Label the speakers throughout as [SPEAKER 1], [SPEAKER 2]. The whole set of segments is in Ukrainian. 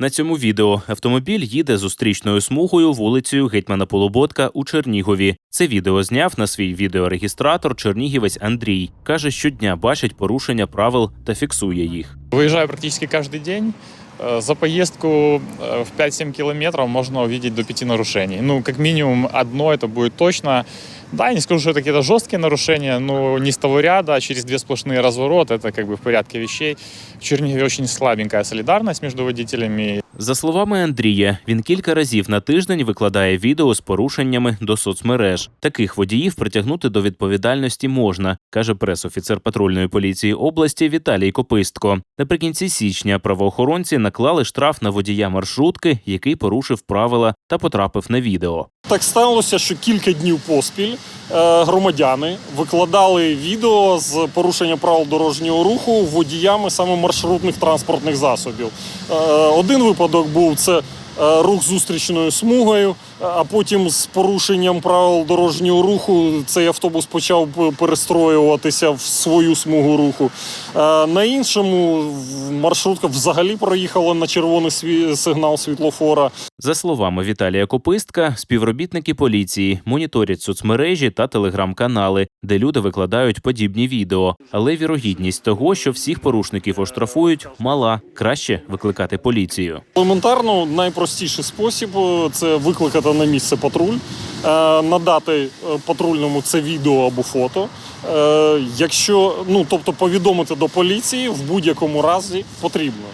[SPEAKER 1] На цьому відео автомобіль їде зустрічною смугою вулицею Гетьмана Полуботка у Чернігові. Це відео зняв на свій відеорегістратор чернігівець Андрій. каже, щодня бачить порушення правил та фіксує їх.
[SPEAKER 2] Выезжаю практически каждый день. Э, За поездку э, в 5-7 километров можно увидеть до 5 нарушений. Ну, как минимум одно это будет точно. Да, я не скажу, что это какие-то жесткие нарушения, но не с того ряда, а через две сплошные развороты, это как бы в порядке вещей. В Чернигове очень слабенькая солидарность между водителями.
[SPEAKER 1] За словами Андрія, він кілька разів на тиждень викладає відео з порушеннями до соцмереж. Таких водіїв притягнути до відповідальності можна, каже пресофіцер патрульної поліції області Віталій Копистко. Наприкінці січня правоохоронці наклали штраф на водія маршрутки, який порушив правила та потрапив на відео.
[SPEAKER 3] Так сталося, що кілька днів поспіль е, громадяни викладали відео з порушення правил дорожнього руху водіями саме маршрутних транспортних засобів. Е, Один випадок був це е, рух зустрічною смугою, а потім з порушенням правил дорожнього руху цей автобус почав перестроюватися в свою смугу руху. Е, На іншому маршрутка взагалі проїхала на червоний сигнал світлофора.
[SPEAKER 1] За словами Віталія Копистка, співробітники поліції моніторять соцмережі та телеграм-канали, де люди викладають подібні відео. Але вірогідність того, що всіх порушників оштрафують, мала краще викликати поліцію.
[SPEAKER 3] Елементарно, найпростіший спосіб це викликати на місце патруль, е, надати е, патрульному це відео або фото. Е, Якщо ну тобто повідомити до поліції в будь-якому разі потрібно.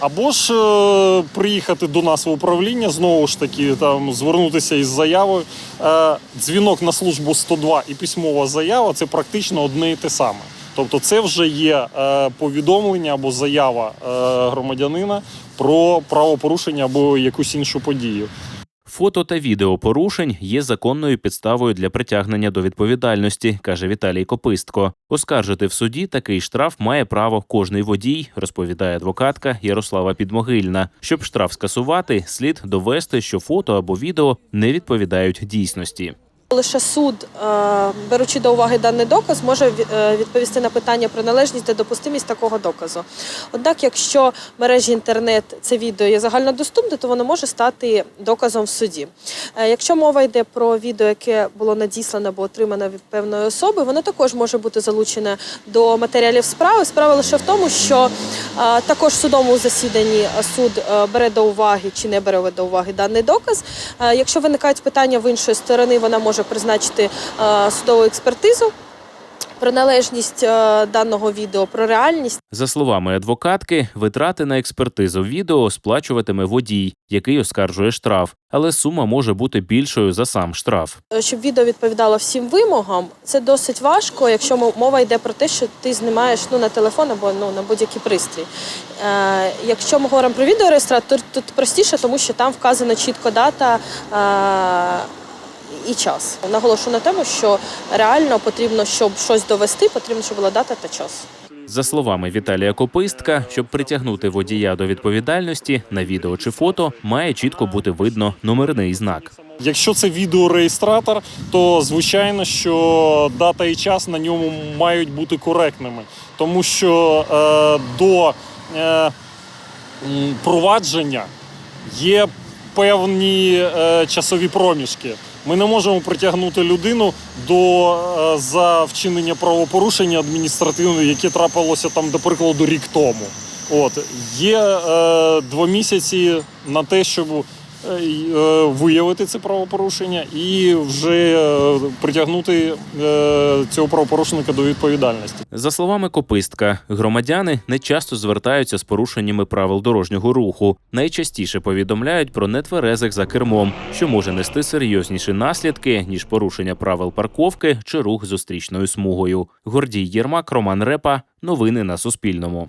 [SPEAKER 3] Або ж приїхати до нас в управління, знову ж таки, там звернутися із заявою. Дзвінок на службу 102 і письмова заява це практично одне і те саме. Тобто, це вже є е, повідомлення або заява е, громадянина про правопорушення або якусь іншу подію.
[SPEAKER 1] Фото та відео порушень є законною підставою для притягнення до відповідальності, каже Віталій Копистко. Оскаржити в суді такий штраф має право кожний водій, розповідає адвокатка Ярослава Підмогильна. Щоб штраф скасувати, слід довести, що фото або відео не відповідають дійсності.
[SPEAKER 4] Лише суд, е, беручи до уваги даний доказ, може е, відповісти на питання про належність та допустимість такого доказу. Однак, якщо мережі інтернет це відео є загальнодоступне, то воно може стати доказом в суді. Е, Якщо мова йде про відео, яке було надіслане або отримане від певної особи, воно також може бути залучене до матеріалів справи. Справа лише в тому, що також судовому засіданні суд бере до уваги чи не бере до уваги даний доказ. Якщо виникають питання в іншої сторони, вона може призначити е, судову експертизу про належність е, даного відео, про реальність.
[SPEAKER 1] За словами адвокатки, витрати на експертизу відео сплачуватиме водій, який оскаржує штраф, але сума може бути більшою за сам штраф.
[SPEAKER 4] Е, Щоб відео відповідало всім вимогам, це досить важко, якщо мова йде про те, що ти знімаєш ну, на телефон або ну, на будь-який пристрій. Е, якщо ми говоримо про відеореєстратор, тут простіше, тому що там вказана чітко дата. Е, і час наголошую на тому, що реально потрібно, щоб щось довести, потрібно, щоб була дата та час.
[SPEAKER 1] За словами Віталія Копистка, щоб притягнути водія до відповідальності на відео чи фото, має чітко бути видно номерний знак.
[SPEAKER 3] Якщо це відеореєстратор, то звичайно, що дата і час на ньому мають бути коректними, тому що е, до е, провадження є певні е, часові проміжки. Ми не можемо притягнути людину до е, за вчинення правопорушення адміністративного, яке трапилося там, до прикладу, рік тому. От є е, два місяці на те, щоб виявити це правопорушення і вже е, притягнути е, цього правопорушника до відповідальності.
[SPEAKER 1] За словами Копистка, громадяни не часто звертаються з порушеннями правил дорожнього руху. Найчастіше повідомляють про нетверезих за кермом, що може нести серйозніші наслідки ніж порушення правил парковки чи рух зустрічною смугою. Гордій Єрмак, Роман Репа. Новини на Суспільному.